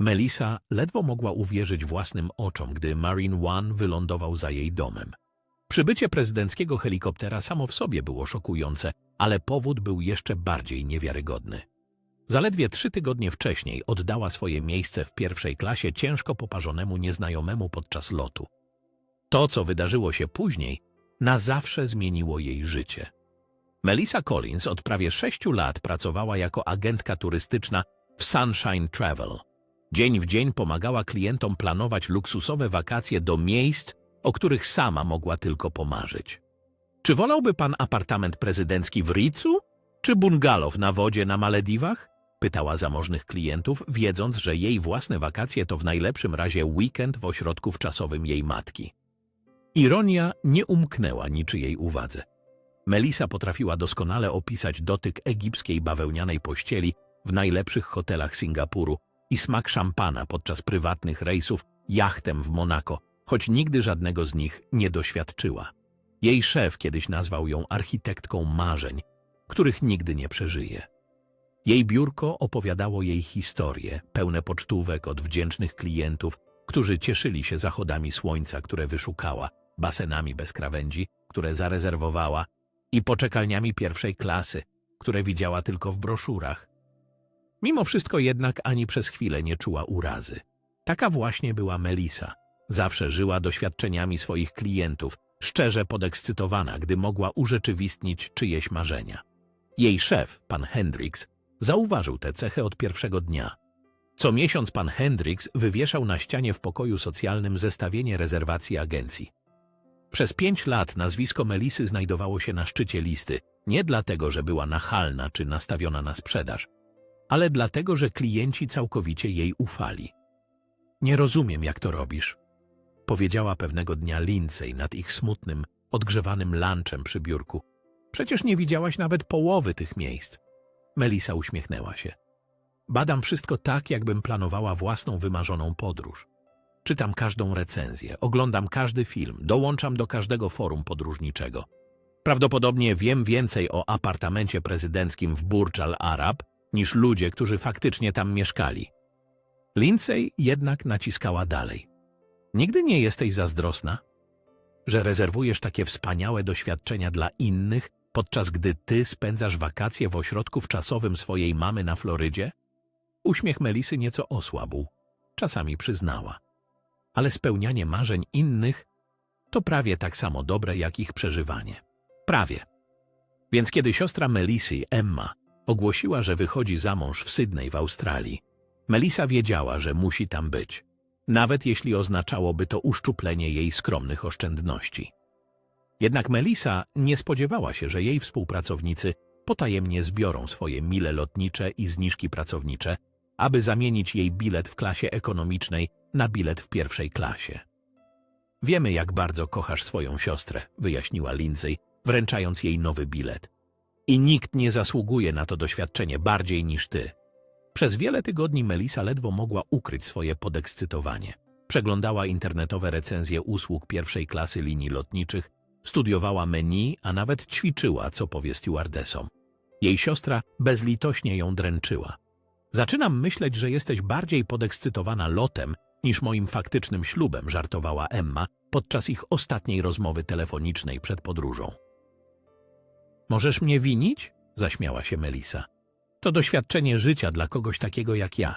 Melissa ledwo mogła uwierzyć własnym oczom, gdy Marine One wylądował za jej domem. Przybycie prezydenckiego helikoptera samo w sobie było szokujące, ale powód był jeszcze bardziej niewiarygodny. Zaledwie trzy tygodnie wcześniej oddała swoje miejsce w pierwszej klasie ciężko poparzonemu nieznajomemu podczas lotu. To, co wydarzyło się później, na zawsze zmieniło jej życie. Melissa Collins od prawie sześciu lat pracowała jako agentka turystyczna w Sunshine Travel. Dzień w dzień pomagała klientom planować luksusowe wakacje do miejsc, o których sama mogła tylko pomarzyć. Czy wolałby pan apartament prezydencki w Ritzu, czy bungalow na wodzie na Malediwach? Pytała zamożnych klientów, wiedząc, że jej własne wakacje to w najlepszym razie weekend w ośrodku wczasowym jej matki. Ironia nie umknęła niczyjej uwadze. Melissa potrafiła doskonale opisać dotyk egipskiej bawełnianej pościeli w najlepszych hotelach Singapuru i smak szampana podczas prywatnych rejsów jachtem w Monako, choć nigdy żadnego z nich nie doświadczyła. Jej szef kiedyś nazwał ją architektką marzeń, których nigdy nie przeżyje. Jej biurko opowiadało jej historie, pełne pocztówek od wdzięcznych klientów, którzy cieszyli się zachodami słońca, które wyszukała, basenami bez krawędzi, które zarezerwowała i poczekalniami pierwszej klasy, które widziała tylko w broszurach. Mimo wszystko jednak ani przez chwilę nie czuła urazy. Taka właśnie była Melisa. Zawsze żyła doświadczeniami swoich klientów, szczerze podekscytowana, gdy mogła urzeczywistnić czyjeś marzenia. Jej szef, pan Hendricks, zauważył tę cechę od pierwszego dnia. Co miesiąc pan Hendricks wywieszał na ścianie w pokoju socjalnym zestawienie rezerwacji agencji. Przez pięć lat nazwisko Melisy znajdowało się na szczycie listy, nie dlatego, że była nachalna czy nastawiona na sprzedaż, ale dlatego, że klienci całkowicie jej ufali. Nie rozumiem, jak to robisz, powiedziała pewnego dnia Lindsay nad ich smutnym, odgrzewanym lunchem przy biurku. Przecież nie widziałaś nawet połowy tych miejsc. Melisa uśmiechnęła się. Badam wszystko tak, jakbym planowała własną wymarzoną podróż. Czytam każdą recenzję, oglądam każdy film, dołączam do każdego forum podróżniczego. Prawdopodobnie wiem więcej o apartamencie prezydenckim w Burj Al Arab niż ludzie, którzy faktycznie tam mieszkali. Lindsay jednak naciskała dalej. Nigdy nie jesteś zazdrosna? Że rezerwujesz takie wspaniałe doświadczenia dla innych, podczas gdy ty spędzasz wakacje w ośrodku wczasowym swojej mamy na Florydzie? Uśmiech Melisy nieco osłabł. Czasami przyznała. Ale spełnianie marzeń innych to prawie tak samo dobre jak ich przeżywanie. Prawie. Więc kiedy siostra Melisy, Emma, ogłosiła, że wychodzi za mąż w Sydney w Australii, Melisa wiedziała, że musi tam być, nawet jeśli oznaczałoby to uszczuplenie jej skromnych oszczędności. Jednak Melisa nie spodziewała się, że jej współpracownicy potajemnie zbiorą swoje mile lotnicze i zniżki pracownicze, aby zamienić jej bilet w klasie ekonomicznej na bilet w pierwszej klasie. Wiemy, jak bardzo kochasz swoją siostrę, wyjaśniła Lindsay, wręczając jej nowy bilet. I nikt nie zasługuje na to doświadczenie bardziej niż ty. Przez wiele tygodni Melisa ledwo mogła ukryć swoje podekscytowanie. Przeglądała internetowe recenzje usług pierwszej klasy linii lotniczych, studiowała menu, a nawet ćwiczyła, co powie stewardesom. Jej siostra bezlitośnie ją dręczyła. Zaczynam myśleć, że jesteś bardziej podekscytowana lotem niż moim faktycznym ślubem, żartowała Emma podczas ich ostatniej rozmowy telefonicznej przed podróżą. Możesz mnie winić? zaśmiała się Melisa. To doświadczenie życia dla kogoś takiego jak ja.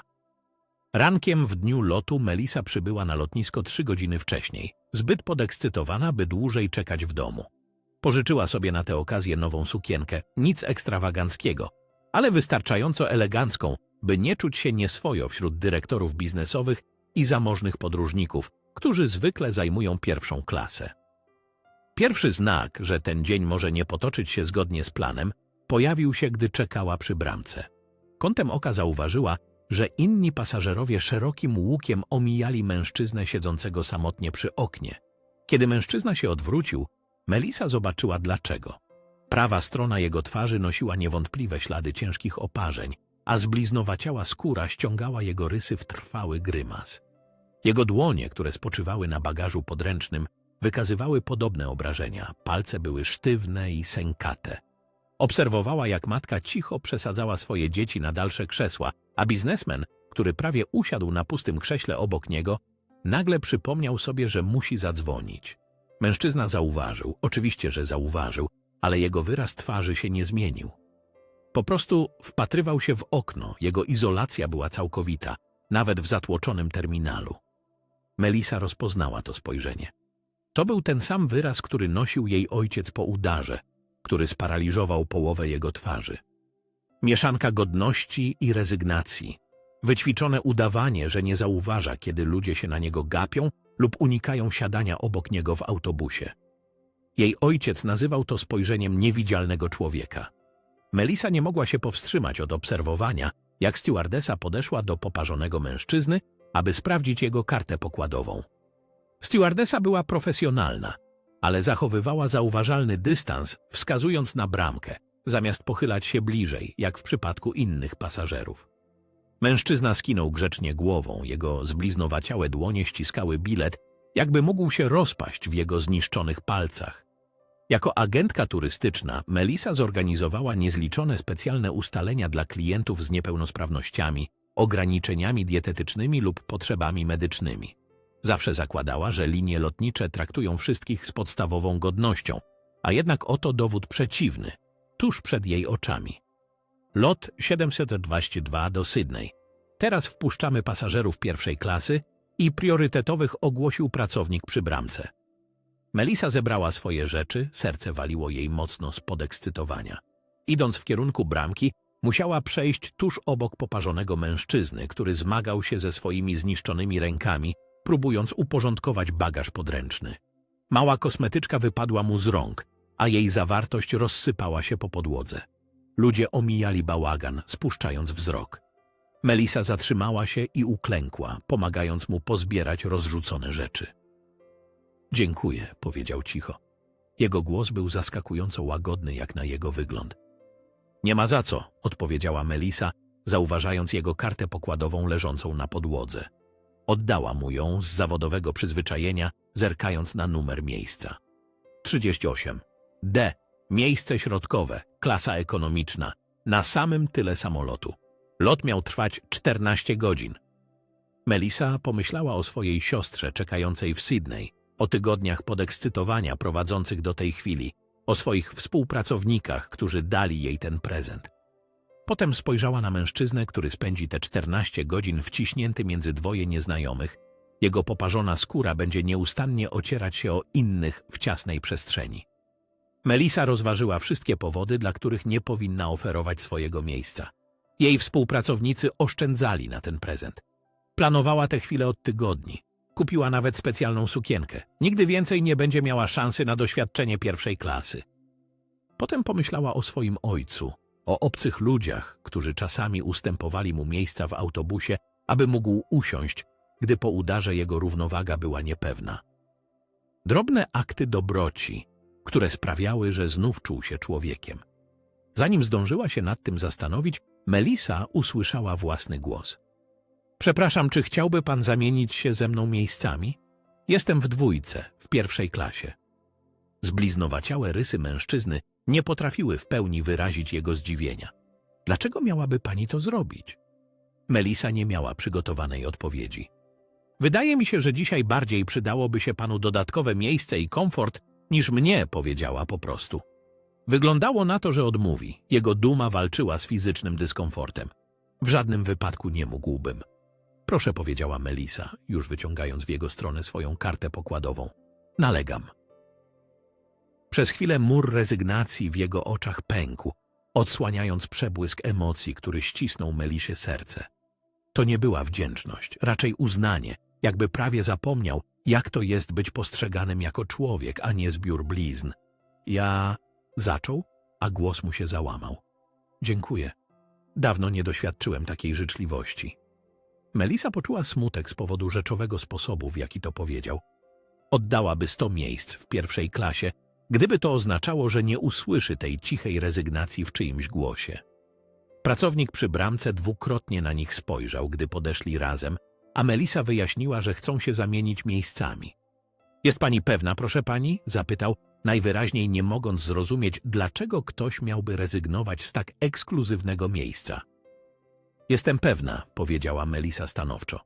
Rankiem w dniu lotu Melisa przybyła na lotnisko trzy godziny wcześniej, zbyt podekscytowana, by dłużej czekać w domu. Pożyczyła sobie na tę okazję nową sukienkę, nic ekstrawaganckiego, ale wystarczająco elegancką, by nie czuć się nieswojo wśród dyrektorów biznesowych i zamożnych podróżników, którzy zwykle zajmują pierwszą klasę. Pierwszy znak, że ten dzień może nie potoczyć się zgodnie z planem, pojawił się, gdy czekała przy bramce. Kątem oka zauważyła, że inni pasażerowie szerokim łukiem omijali mężczyznę siedzącego samotnie przy oknie. Kiedy mężczyzna się odwrócił, Melisa zobaczyła dlaczego. Prawa strona jego twarzy nosiła niewątpliwe ślady ciężkich oparzeń, a zbliznowaciała skóra ściągała jego rysy w trwały grymas. Jego dłonie, które spoczywały na bagażu podręcznym, wykazywały podobne obrażenia. Palce były sztywne i sękate. Obserwowała, jak matka cicho przesadzała swoje dzieci na dalsze krzesła, a biznesmen, który prawie usiadł na pustym krześle obok niego, nagle przypomniał sobie, że musi zadzwonić. Mężczyzna zauważył, oczywiście, że zauważył, ale jego wyraz twarzy się nie zmienił. Po prostu wpatrywał się w okno, jego izolacja była całkowita, nawet w zatłoczonym terminalu. Melisa rozpoznała to spojrzenie. To był ten sam wyraz, który nosił jej ojciec po udarze, który sparaliżował połowę jego twarzy. Mieszanka godności i rezygnacji, wyćwiczone udawanie, że nie zauważa, kiedy ludzie się na niego gapią lub unikają siadania obok niego w autobusie. Jej ojciec nazywał to spojrzeniem niewidzialnego człowieka. Melisa nie mogła się powstrzymać od obserwowania, jak stewardesa podeszła do poparzonego mężczyzny, aby sprawdzić jego kartę pokładową. Stewardesa była profesjonalna, ale zachowywała zauważalny dystans, wskazując na bramkę, zamiast pochylać się bliżej, jak w przypadku innych pasażerów. Mężczyzna skinął grzecznie głową, jego zbliznowaciałe dłonie ściskały bilet, jakby mógł się rozpaść w jego zniszczonych palcach. Jako agentka turystyczna Melisa zorganizowała niezliczone specjalne ustalenia dla klientów z niepełnosprawnościami, ograniczeniami dietetycznymi lub potrzebami medycznymi. Zawsze zakładała, że linie lotnicze traktują wszystkich z podstawową godnością, a jednak oto dowód przeciwny, tuż przed jej oczami. Lot 722 do Sydney. Teraz wpuszczamy pasażerów pierwszej klasy i priorytetowych ogłosił pracownik przy bramce. Melisa zebrała swoje rzeczy, serce waliło jej mocno z podekscytowania. Idąc w kierunku bramki, musiała przejść tuż obok poparzonego mężczyzny, który zmagał się ze swoimi zniszczonymi rękami, próbując uporządkować bagaż podręczny. Mała kosmetyczka wypadła mu z rąk, a jej zawartość rozsypała się po podłodze. Ludzie omijali bałagan, spuszczając wzrok. Melisa zatrzymała się i uklękła, pomagając mu pozbierać rozrzucone rzeczy. Dziękuję, powiedział cicho. Jego głos był zaskakująco łagodny jak na jego wygląd. Nie ma za co, odpowiedziała Melisa, zauważając jego kartę pokładową leżącą na podłodze. Oddała mu ją z zawodowego przyzwyczajenia, zerkając na numer miejsca. 38. D. Miejsce środkowe, klasa ekonomiczna, na samym tyle samolotu. Lot miał trwać 14 godzin. Melisa pomyślała o swojej siostrze czekającej w Sydney, o tygodniach podekscytowania prowadzących do tej chwili, o swoich współpracownikach, którzy dali jej ten prezent. Potem spojrzała na mężczyznę, który spędzi te 14 godzin wciśnięty między dwoje nieznajomych. Jego poparzona skóra będzie nieustannie ocierać się o innych w ciasnej przestrzeni. Melisa rozważyła wszystkie powody, dla których nie powinna oferować swojego miejsca. Jej współpracownicy oszczędzali na ten prezent. Planowała tę chwilę od tygodni. Kupiła nawet specjalną sukienkę. Nigdy więcej nie będzie miała szansy na doświadczenie pierwszej klasy. Potem pomyślała o swoim ojcu, o obcych ludziach, którzy czasami ustępowali mu miejsca w autobusie, aby mógł usiąść, gdy po udarze jego równowaga była niepewna. Drobne akty dobroci, które sprawiały, że znów czuł się człowiekiem. Zanim zdążyła się nad tym zastanowić, Melisa usłyszała własny głos. Przepraszam, czy chciałby pan zamienić się ze mną miejscami? Jestem w dwójce, w pierwszej klasie. Zbliznowaciałe rysy mężczyzny nie potrafiły w pełni wyrazić jego zdziwienia. Dlaczego miałaby pani to zrobić? Melisa nie miała przygotowanej odpowiedzi. Wydaje mi się, że dzisiaj bardziej przydałoby się panu dodatkowe miejsce i komfort niż mnie, powiedziała po prostu. Wyglądało na to, że odmówi. Jego duma walczyła z fizycznym dyskomfortem. W żadnym wypadku nie mógłbym. Proszę, powiedziała Melisa, już wyciągając w jego stronę swoją kartę pokładową. Nalegam. Przez chwilę mur rezygnacji w jego oczach pękł, odsłaniając przebłysk emocji, który ścisnął Melisie serce. To nie była wdzięczność, raczej uznanie, jakby prawie zapomniał, jak to jest być postrzeganym jako człowiek, a nie zbiór blizn. Ja zaczął, a głos mu się załamał. Dziękuję. Dawno nie doświadczyłem takiej życzliwości. Melisa poczuła smutek z powodu rzeczowego sposobu, w jaki to powiedział. Oddałaby sto miejsc w pierwszej klasie, gdyby to oznaczało, że nie usłyszy tej cichej rezygnacji w czyimś głosie. Pracownik przy bramce dwukrotnie na nich spojrzał, gdy podeszli razem, a Melisa wyjaśniła, że chcą się zamienić miejscami. Jest pani pewna, proszę pani? zapytał, najwyraźniej nie mogąc zrozumieć, dlaczego ktoś miałby rezygnować z tak ekskluzywnego miejsca. Jestem pewna, powiedziała Melisa stanowczo.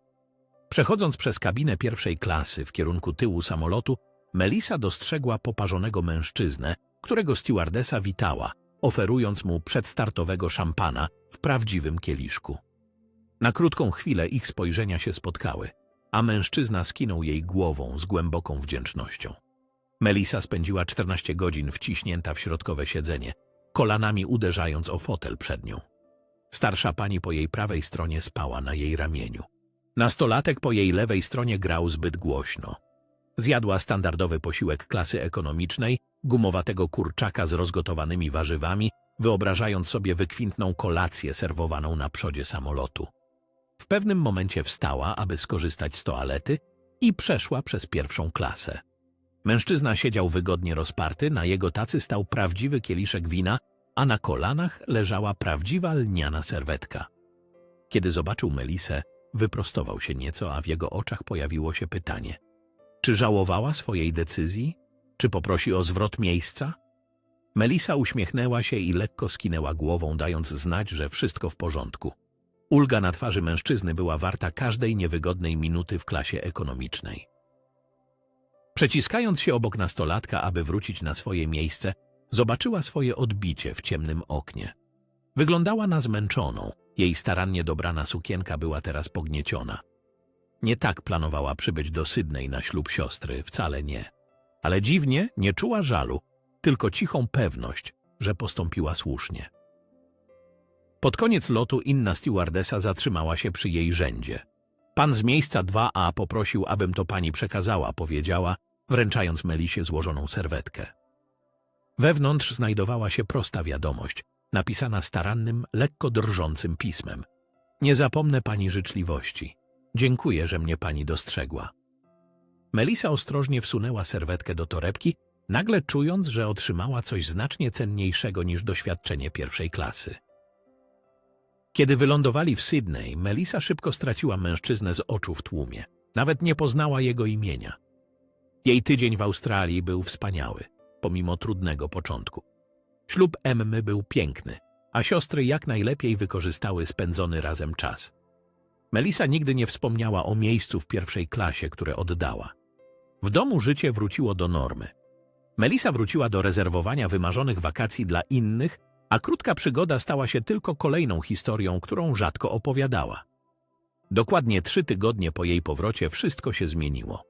Przechodząc przez kabinę pierwszej klasy w kierunku tyłu samolotu, Melisa dostrzegła poparzonego mężczyznę, którego stewardesa witała, oferując mu przedstartowego szampana w prawdziwym kieliszku. Na krótką chwilę ich spojrzenia się spotkały, a mężczyzna skinął jej głową z głęboką wdzięcznością. Melisa spędziła 14 godzin wciśnięta w środkowe siedzenie, kolanami uderzając o fotel przed nią. Starsza pani po jej prawej stronie spała na jej ramieniu. Nastolatek po jej lewej stronie grał zbyt głośno. Zjadła standardowy posiłek klasy ekonomicznej, gumowatego kurczaka z rozgotowanymi warzywami, wyobrażając sobie wykwintną kolację serwowaną na przodzie samolotu. W pewnym momencie wstała, aby skorzystać z toalety i przeszła przez pierwszą klasę. Mężczyzna siedział wygodnie rozparty, na jego tacy stał prawdziwy kieliszek wina, a na kolanach leżała prawdziwa lniana serwetka. Kiedy zobaczył Melisę, wyprostował się nieco, a w jego oczach pojawiło się pytanie. Czy żałowała swojej decyzji? Czy poprosi o zwrot miejsca? Melisa uśmiechnęła się i lekko skinęła głową, dając znać, że wszystko w porządku. Ulga na twarzy mężczyzny była warta każdej niewygodnej minuty w klasie ekonomicznej. Przeciskając się obok nastolatka, aby wrócić na swoje miejsce, zobaczyła swoje odbicie w ciemnym oknie. Wyglądała na zmęczoną, jej starannie dobrana sukienka była teraz pognieciona. Nie tak planowała przybyć do Sydney na ślub siostry, wcale nie. Ale dziwnie nie czuła żalu, tylko cichą pewność, że postąpiła słusznie. Pod koniec lotu inna stewardesa zatrzymała się przy jej rzędzie. Pan z miejsca 2A poprosił, abym to pani przekazała, powiedziała, wręczając Melisie złożoną serwetkę. Wewnątrz znajdowała się prosta wiadomość, napisana starannym, lekko drżącym pismem. Nie zapomnę pani życzliwości. Dziękuję, że mnie pani dostrzegła. Melisa ostrożnie wsunęła serwetkę do torebki, nagle czując, że otrzymała coś znacznie cenniejszego niż doświadczenie pierwszej klasy. Kiedy wylądowali w Sydney, Melisa szybko straciła mężczyznę z oczu w tłumie. Nawet nie poznała jego imienia. Jej tydzień w Australii był wspaniały, pomimo trudnego początku. Ślub Emmy był piękny, a siostry jak najlepiej wykorzystały spędzony razem czas. Melisa nigdy nie wspomniała o miejscu w pierwszej klasie, które oddała. W domu życie wróciło do normy. Melisa wróciła do rezerwowania wymarzonych wakacji dla innych, a krótka przygoda stała się tylko kolejną historią, którą rzadko opowiadała. Dokładnie trzy tygodnie po jej powrocie wszystko się zmieniło.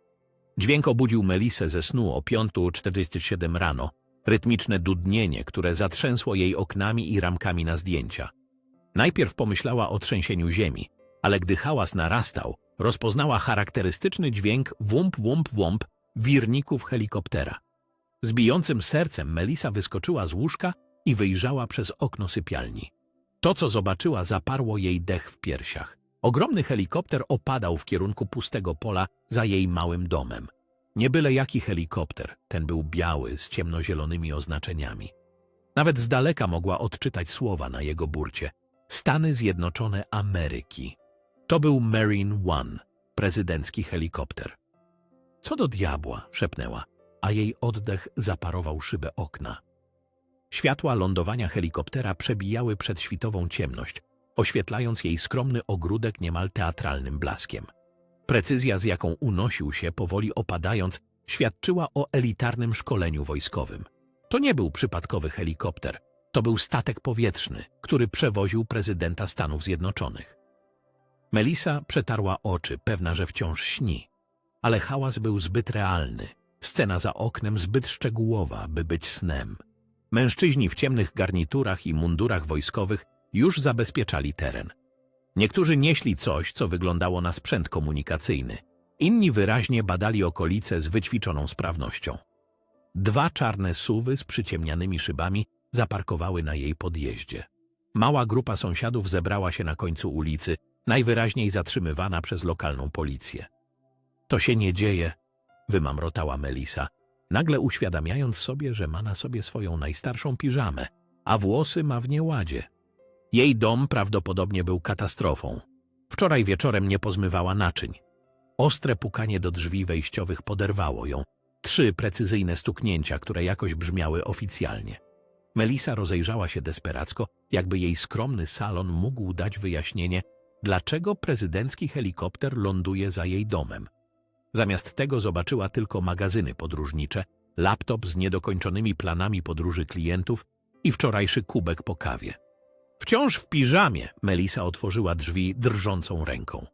Dźwięk obudził Melisę ze snu o 5.47 rano, rytmiczne dudnienie, które zatrzęsło jej oknami i ramkami na zdjęcia. Najpierw pomyślała o trzęsieniu ziemi, ale gdy hałas narastał, rozpoznała charakterystyczny dźwięk wump, wump, wump wirników helikoptera. Z bijącym sercem Melisa wyskoczyła z łóżka i wyjrzała przez okno sypialni. To, co zobaczyła, zaparło jej dech w piersiach. Ogromny helikopter opadał w kierunku pustego pola za jej małym domem. Nie byle jaki helikopter, ten był biały, z ciemnozielonymi oznaczeniami. Nawet z daleka mogła odczytać słowa na jego burcie. Stany Zjednoczone Ameryki. To był Marine One, prezydencki helikopter. Co do diabła, szepnęła, a jej oddech zaparował szybę okna. Światła lądowania helikoptera przebijały przedświtową ciemność, oświetlając jej skromny ogródek niemal teatralnym blaskiem. Precyzja, z jaką unosił się, powoli opadając, świadczyła o elitarnym szkoleniu wojskowym. To nie był przypadkowy helikopter, to był statek powietrzny, który przewoził prezydenta Stanów Zjednoczonych. Melisa przetarła oczy, pewna, że wciąż śni. Ale hałas był zbyt realny, scena za oknem zbyt szczegółowa, by być snem. Mężczyźni w ciemnych garniturach i mundurach wojskowych już zabezpieczali teren. Niektórzy nieśli coś, co wyglądało na sprzęt komunikacyjny. Inni wyraźnie badali okolice z wyćwiczoną sprawnością. Dwa czarne suwy z przyciemnianymi szybami zaparkowały na jej podjeździe. Mała grupa sąsiadów zebrała się na końcu ulicy, najwyraźniej zatrzymywana przez lokalną policję. To się nie dzieje, wymamrotała Melisa, nagle uświadamiając sobie, że ma na sobie swoją najstarszą piżamę, a włosy ma w nieładzie. Jej dom prawdopodobnie był katastrofą. Wczoraj wieczorem nie pozmywała naczyń. Ostre pukanie do drzwi wejściowych poderwało ją. Trzy precyzyjne stuknięcia, które jakoś brzmiały oficjalnie. Melisa rozejrzała się desperacko, jakby jej skromny salon mógł dać wyjaśnienie, dlaczego prezydencki helikopter ląduje za jej domem. Zamiast tego zobaczyła tylko magazyny podróżnicze, laptop z niedokończonymi planami podróży klientów i wczorajszy kubek po kawie. Wciąż w piżamie Melisa otworzyła drzwi drżącą ręką.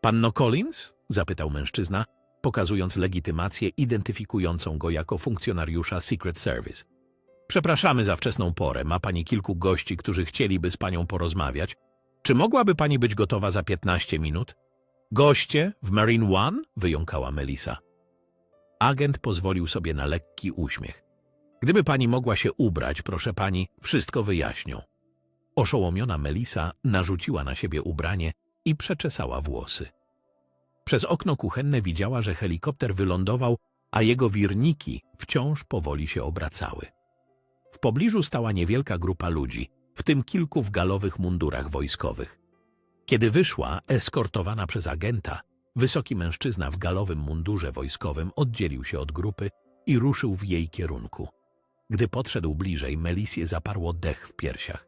Panno Collins? zapytał mężczyzna, pokazując legitymację identyfikującą go jako funkcjonariusza Secret Service. Przepraszamy za wczesną porę, ma pani kilku gości, którzy chcieliby z panią porozmawiać. Czy mogłaby pani być gotowa za 15 minut? Goście w Marine One? wyjąkała Melisa. Agent pozwolił sobie na lekki uśmiech. Gdyby pani mogła się ubrać, proszę pani, wszystko wyjaśnią. Oszołomiona Melisa narzuciła na siebie ubranie i przeczesała włosy. Przez okno kuchenne widziała, że helikopter wylądował, a jego wirniki wciąż powoli się obracały. W pobliżu stała niewielka grupa ludzi, w tym kilku w galowych mundurach wojskowych. Kiedy wyszła, eskortowana przez agenta, wysoki mężczyzna w galowym mundurze wojskowym oddzielił się od grupy i ruszył w jej kierunku. Gdy podszedł bliżej, Melisie zaparło dech w piersiach.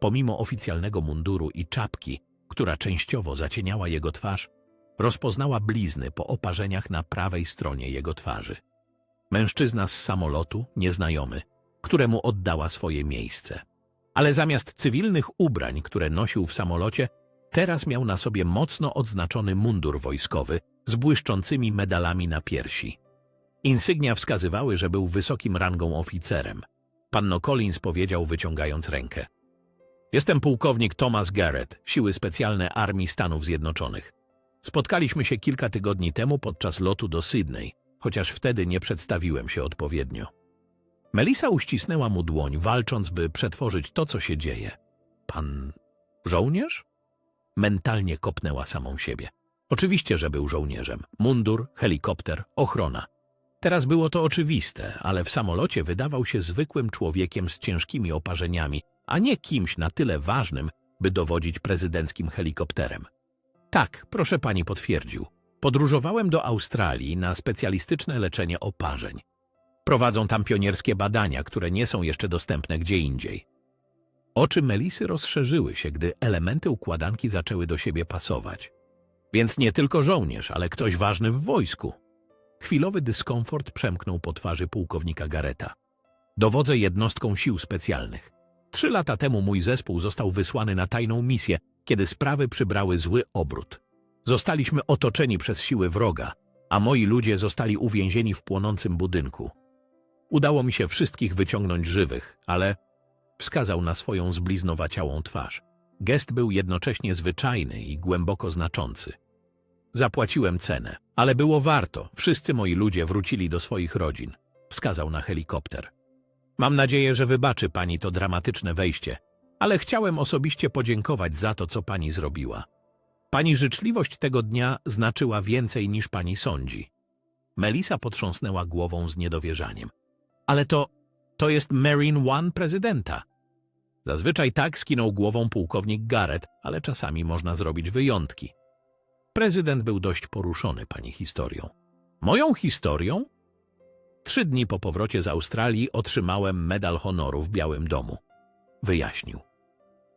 Pomimo oficjalnego munduru i czapki, która częściowo zacieniała jego twarz, rozpoznała blizny po oparzeniach na prawej stronie jego twarzy. Mężczyzna z samolotu, nieznajomy, któremu oddała swoje miejsce. Ale zamiast cywilnych ubrań, które nosił w samolocie, teraz miał na sobie mocno odznaczony mundur wojskowy z błyszczącymi medalami na piersi. Insygnia wskazywały, że był wysokim rangą oficerem. Panno Collins powiedział, wyciągając rękę. Jestem pułkownik Thomas Garrett, Siły Specjalne Armii Stanów Zjednoczonych. Spotkaliśmy się kilka tygodni temu podczas lotu do Sydney, chociaż wtedy nie przedstawiłem się odpowiednio. Melisa uścisnęła mu dłoń, walcząc, by przetworzyć to, co się dzieje. Pan żołnierz? Mentalnie kopnęła samą siebie. Oczywiście, że był żołnierzem. Mundur, helikopter, ochrona. Teraz było to oczywiste, ale w samolocie wydawał się zwykłym człowiekiem z ciężkimi oparzeniami, a nie kimś na tyle ważnym, by dowodzić prezydenckim helikopterem. Tak, proszę pani potwierdził. Podróżowałem do Australii na specjalistyczne leczenie oparzeń. Prowadzą tam pionierskie badania, które nie są jeszcze dostępne gdzie indziej. Oczy Melisy rozszerzyły się, gdy elementy układanki zaczęły do siebie pasować. Więc nie tylko żołnierz, ale ktoś ważny w wojsku. Chwilowy dyskomfort przemknął po twarzy pułkownika Gareta. Dowodzę jednostką sił specjalnych. Trzy lata temu mój zespół został wysłany na tajną misję, kiedy sprawy przybrały zły obrót. Zostaliśmy otoczeni przez siły wroga, a moi ludzie zostali uwięzieni w płonącym budynku. Udało mi się wszystkich wyciągnąć żywych, ale wskazał na swoją zbliznowaciałą twarz. Gest był jednocześnie zwyczajny i głęboko znaczący. Zapłaciłem cenę, ale było warto. Wszyscy moi ludzie wrócili do swoich rodzin. Wskazał na helikopter. Mam nadzieję, że wybaczy pani to dramatyczne wejście, ale chciałem osobiście podziękować za to, co pani zrobiła. Pani życzliwość tego dnia znaczyła więcej niż pani sądzi. Melisa potrząsnęła głową z niedowierzaniem. Ale to, to jest Marine One prezydenta. Zazwyczaj tak skinął głową pułkownik Garrett, ale czasami można zrobić wyjątki. Prezydent był dość poruszony pani historią. Moją historią? Trzy dni po powrocie z Australii otrzymałem medal honoru w Białym Domu. Wyjaśnił.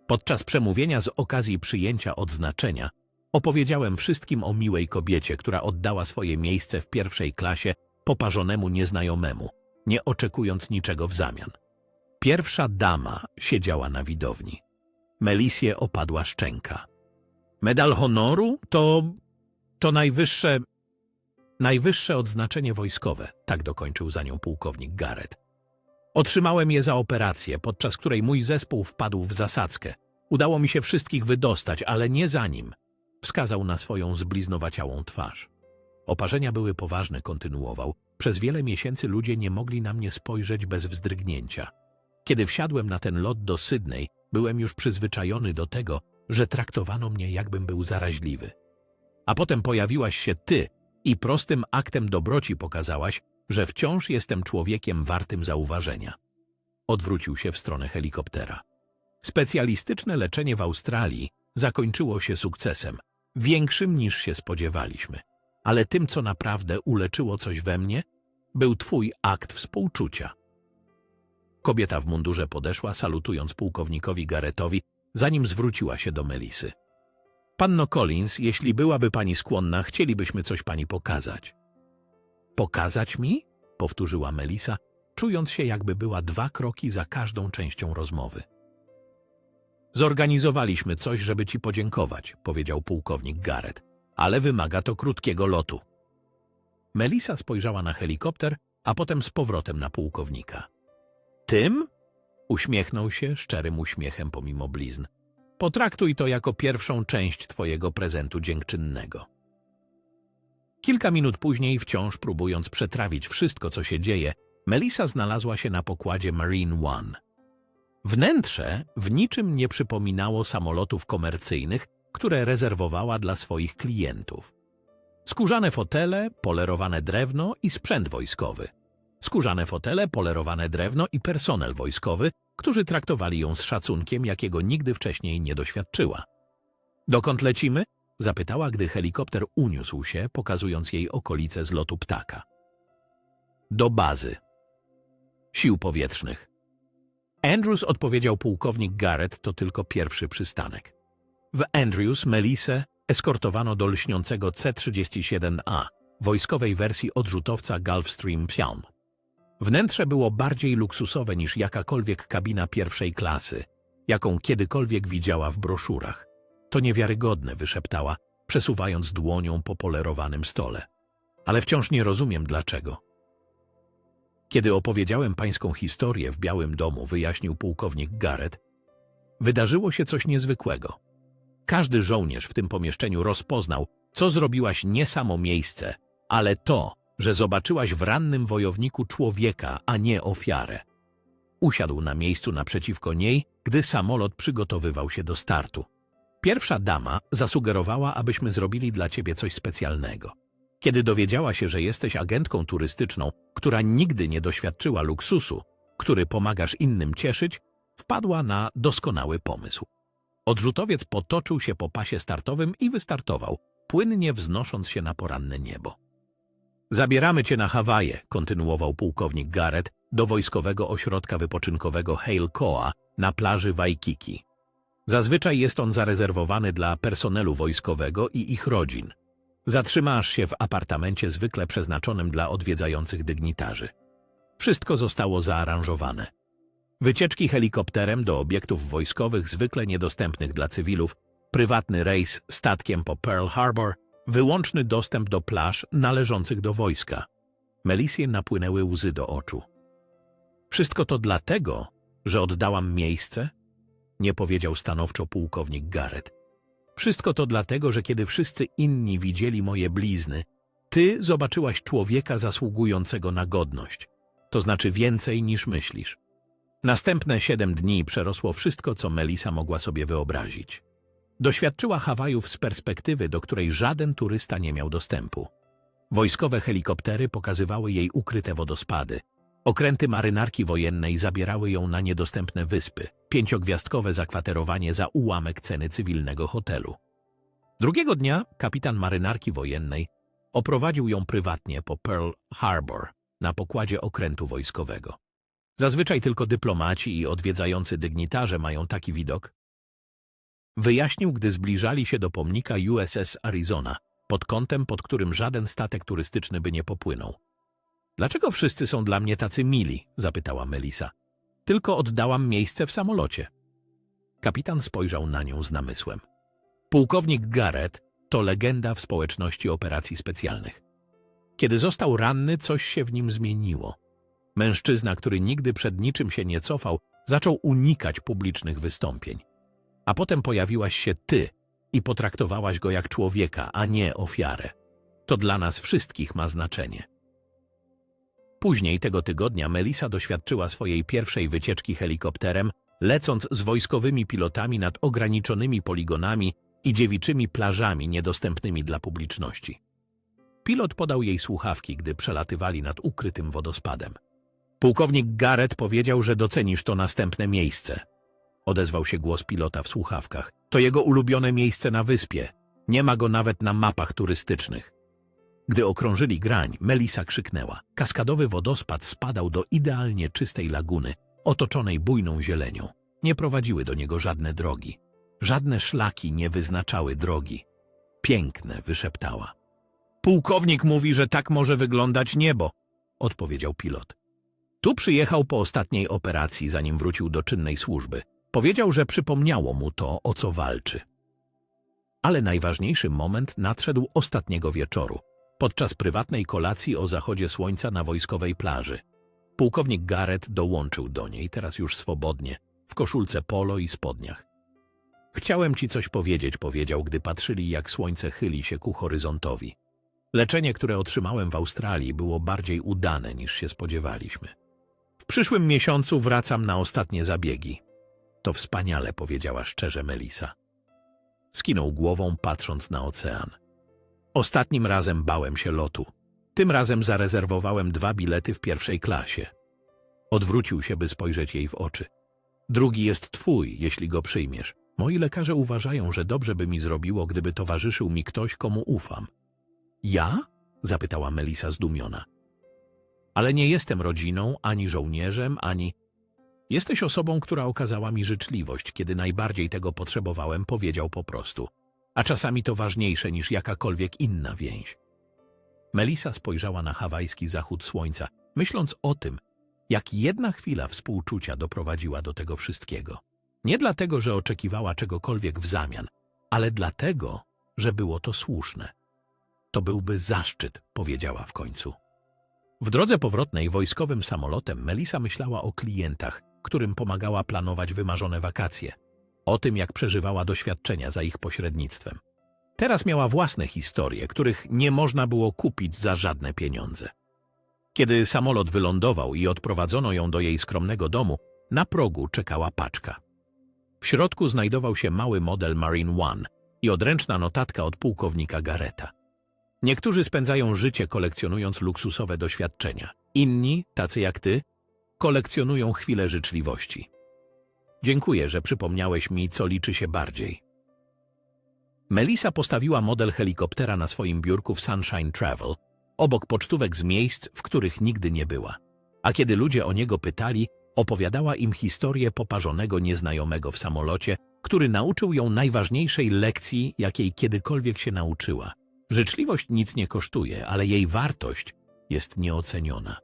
Podczas przemówienia z okazji przyjęcia odznaczenia opowiedziałem wszystkim o miłej kobiecie, która oddała swoje miejsce w pierwszej klasie poparzonemu nieznajomemu, nie oczekując niczego w zamian. Pierwsza dama siedziała na widowni. Melisie opadła szczęka. Medal honoru to... to najwyższe... najwyższe odznaczenie wojskowe, tak dokończył za nią pułkownik Garrett. Otrzymałem je za operację, podczas której mój zespół wpadł w zasadzkę. Udało mi się wszystkich wydostać, ale nie za nim. Wskazał na swoją zbliznowaciałą twarz. Oparzenia były poważne, kontynuował. Przez wiele miesięcy ludzie nie mogli na mnie spojrzeć bez wzdrygnięcia. Kiedy wsiadłem na ten lot do Sydney, byłem już przyzwyczajony do tego, że traktowano mnie jakbym był zaraźliwy. A potem pojawiłaś się ty i prostym aktem dobroci pokazałaś, że wciąż jestem człowiekiem wartym zauważenia. Odwrócił się w stronę helikoptera. Specjalistyczne leczenie w Australii zakończyło się sukcesem, większym niż się spodziewaliśmy. Ale tym, co naprawdę uleczyło coś we mnie, był twój akt współczucia. Kobieta w mundurze podeszła, salutując pułkownikowi Garretowi, zanim zwróciła się do Melisy. Panno Collins, jeśli byłaby pani skłonna, chcielibyśmy coś pani pokazać. Pokazać mi? powtórzyła Melisa, czując się jakby była dwa kroki za każdą częścią rozmowy. Zorganizowaliśmy coś, żeby ci podziękować, powiedział pułkownik Garrett, ale wymaga to krótkiego lotu. Melisa spojrzała na helikopter, a potem z powrotem na pułkownika. Tym? Uśmiechnął się szczerym uśmiechem pomimo blizn. Potraktuj to jako pierwszą część twojego prezentu dziękczynnego. Kilka minut później, wciąż próbując przetrawić wszystko, co się dzieje, Melisa znalazła się na pokładzie Marine One. Wnętrze w niczym nie przypominało samolotów komercyjnych, które rezerwowała dla swoich klientów. Skórzane fotele, polerowane drewno i sprzęt wojskowy. Skórzane fotele, polerowane drewno i personel wojskowy, którzy traktowali ją z szacunkiem, jakiego nigdy wcześniej nie doświadczyła. Dokąd lecimy? Zapytała, gdy helikopter uniósł się, pokazując jej okolice z lotu ptaka. Do bazy. Sił powietrznych. Andrews odpowiedział pułkownik Garrett to tylko pierwszy przystanek. W Andrews Melisę eskortowano do lśniącego C-37A, wojskowej wersji odrzutowca Gulfstream Psalm. Wnętrze było bardziej luksusowe niż jakakolwiek kabina pierwszej klasy, jaką kiedykolwiek widziała w broszurach. To niewiarygodne, wyszeptała, przesuwając dłonią po polerowanym stole. Ale wciąż nie rozumiem dlaczego. Kiedy opowiedziałem pańską historię w Białym Domu, wyjaśnił pułkownik Garrett, wydarzyło się coś niezwykłego. Każdy żołnierz w tym pomieszczeniu rozpoznał, co zrobiłaś nie samo miejsce, ale to, że zobaczyłaś w rannym wojowniku człowieka, a nie ofiarę. Usiadł na miejscu naprzeciwko niej, gdy samolot przygotowywał się do startu. Pierwsza dama zasugerowała, abyśmy zrobili dla ciebie coś specjalnego. Kiedy dowiedziała się, że jesteś agentką turystyczną, która nigdy nie doświadczyła luksusu, który pomagasz innym cieszyć, wpadła na doskonały pomysł. Odrzutowiec potoczył się po pasie startowym i wystartował, płynnie wznosząc się na poranne niebo. Zabieramy cię na Hawaje, kontynuował pułkownik Garrett, do wojskowego ośrodka wypoczynkowego Hale Koa na plaży Waikiki. Zazwyczaj jest on zarezerwowany dla personelu wojskowego i ich rodzin. Zatrzymasz się w apartamencie zwykle przeznaczonym dla odwiedzających dygnitarzy. Wszystko zostało zaaranżowane. Wycieczki helikopterem do obiektów wojskowych zwykle niedostępnych dla cywilów, prywatny rejs statkiem po Pearl Harbor, wyłączny dostęp do plaż należących do wojska. Melisje napłynęły łzy do oczu. Wszystko to dlatego, że oddałam miejsce? Nie powiedział stanowczo pułkownik Garrett. Wszystko to dlatego, że kiedy wszyscy inni widzieli moje blizny, ty zobaczyłaś człowieka zasługującego na godność. To znaczy więcej niż myślisz. Następne siedem dni przerosło wszystko, co Melisa mogła sobie wyobrazić. Doświadczyła Hawajów z perspektywy, do której żaden turysta nie miał dostępu. Wojskowe helikoptery pokazywały jej ukryte wodospady. Okręty marynarki wojennej zabierały ją na niedostępne wyspy, pięciogwiazdkowe zakwaterowanie za ułamek ceny cywilnego hotelu. Drugiego dnia kapitan marynarki wojennej oprowadził ją prywatnie po Pearl Harbor na pokładzie okrętu wojskowego. Zazwyczaj tylko dyplomaci i odwiedzający dygnitarze mają taki widok. Wyjaśnił, gdy zbliżali się do pomnika USS Arizona, pod kątem, pod którym żaden statek turystyczny by nie popłynął. Dlaczego wszyscy są dla mnie tacy mili? zapytała Melisa. Tylko oddałam miejsce w samolocie. Kapitan spojrzał na nią z namysłem. Pułkownik Garrett to legenda w społeczności operacji specjalnych. Kiedy został ranny, coś się w nim zmieniło. Mężczyzna, który nigdy przed niczym się nie cofał, zaczął unikać publicznych wystąpień. A potem pojawiłaś się ty i potraktowałaś go jak człowieka, a nie ofiarę. To dla nas wszystkich ma znaczenie. Później tego tygodnia Melisa doświadczyła swojej pierwszej wycieczki helikopterem, lecąc z wojskowymi pilotami nad ograniczonymi poligonami i dziewiczymi plażami niedostępnymi dla publiczności. Pilot podał jej słuchawki, gdy przelatywali nad ukrytym wodospadem. Pułkownik Garrett powiedział, że docenisz to następne miejsce. Odezwał się głos pilota w słuchawkach. To jego ulubione miejsce na wyspie. Nie ma go nawet na mapach turystycznych. Gdy okrążyli grań, Melisa krzyknęła. Kaskadowy wodospad spadał do idealnie czystej laguny, otoczonej bujną zielenią. Nie prowadziły do niego żadne drogi. Żadne szlaki nie wyznaczały drogi. Piękne, wyszeptała. Pułkownik mówi, że tak może wyglądać niebo, odpowiedział pilot. Tu przyjechał po ostatniej operacji, zanim wrócił do czynnej służby. Powiedział, że przypomniało mu to, o co walczy. Ale najważniejszy moment nadszedł ostatniego wieczoru, podczas prywatnej kolacji o zachodzie słońca na wojskowej plaży. Pułkownik Garrett dołączył do niej, teraz już swobodnie, w koszulce polo i spodniach. Chciałem ci coś powiedzieć, powiedział, gdy patrzyli, jak słońce chyli się ku horyzontowi. Leczenie, które otrzymałem w Australii, było bardziej udane niż się spodziewaliśmy. Przyszłym miesiącu wracam na ostatnie zabiegi. To wspaniale, powiedziała szczerze Melisa. Skinął głową, patrząc na ocean. Ostatnim razem bałem się lotu. Tym razem zarezerwowałem dwa bilety w pierwszej klasie. Odwrócił się, by spojrzeć jej w oczy. Drugi jest twój, jeśli go przyjmiesz. Moi lekarze uważają, że dobrze by mi zrobiło, gdyby towarzyszył mi ktoś, komu ufam. Ja? zapytała Melisa zdumiona. Ale nie jestem rodziną, ani żołnierzem, ani... Jesteś osobą, która okazała mi życzliwość, kiedy najbardziej tego potrzebowałem, powiedział po prostu. A czasami to ważniejsze niż jakakolwiek inna więź. Melisa spojrzała na hawajski zachód słońca, myśląc o tym, jak jedna chwila współczucia doprowadziła do tego wszystkiego. Nie dlatego, że oczekiwała czegokolwiek w zamian, ale dlatego, że było to słuszne. To byłby zaszczyt, powiedziała w końcu. W drodze powrotnej wojskowym samolotem Melisa myślała o klientach, którym pomagała planować wymarzone wakacje, o tym, jak przeżywała doświadczenia za ich pośrednictwem. Teraz miała własne historie, których nie można było kupić za żadne pieniądze. Kiedy samolot wylądował i odprowadzono ją do jej skromnego domu, na progu czekała paczka. W środku znajdował się mały model Marine One i odręczna notatka od pułkownika Gareta. Niektórzy spędzają życie kolekcjonując luksusowe doświadczenia. Inni, tacy jak ty, kolekcjonują chwile życzliwości. Dziękuję, że przypomniałeś mi, co liczy się bardziej. Melisa postawiła model helikoptera na swoim biurku w Sunshine Travel, obok pocztówek z miejsc, w których nigdy nie była. A kiedy ludzie o niego pytali, opowiadała im historię poparzonego nieznajomego w samolocie, który nauczył ją najważniejszej lekcji, jakiej kiedykolwiek się nauczyła. Życzliwość nic nie kosztuje, ale jej wartość jest nieoceniona.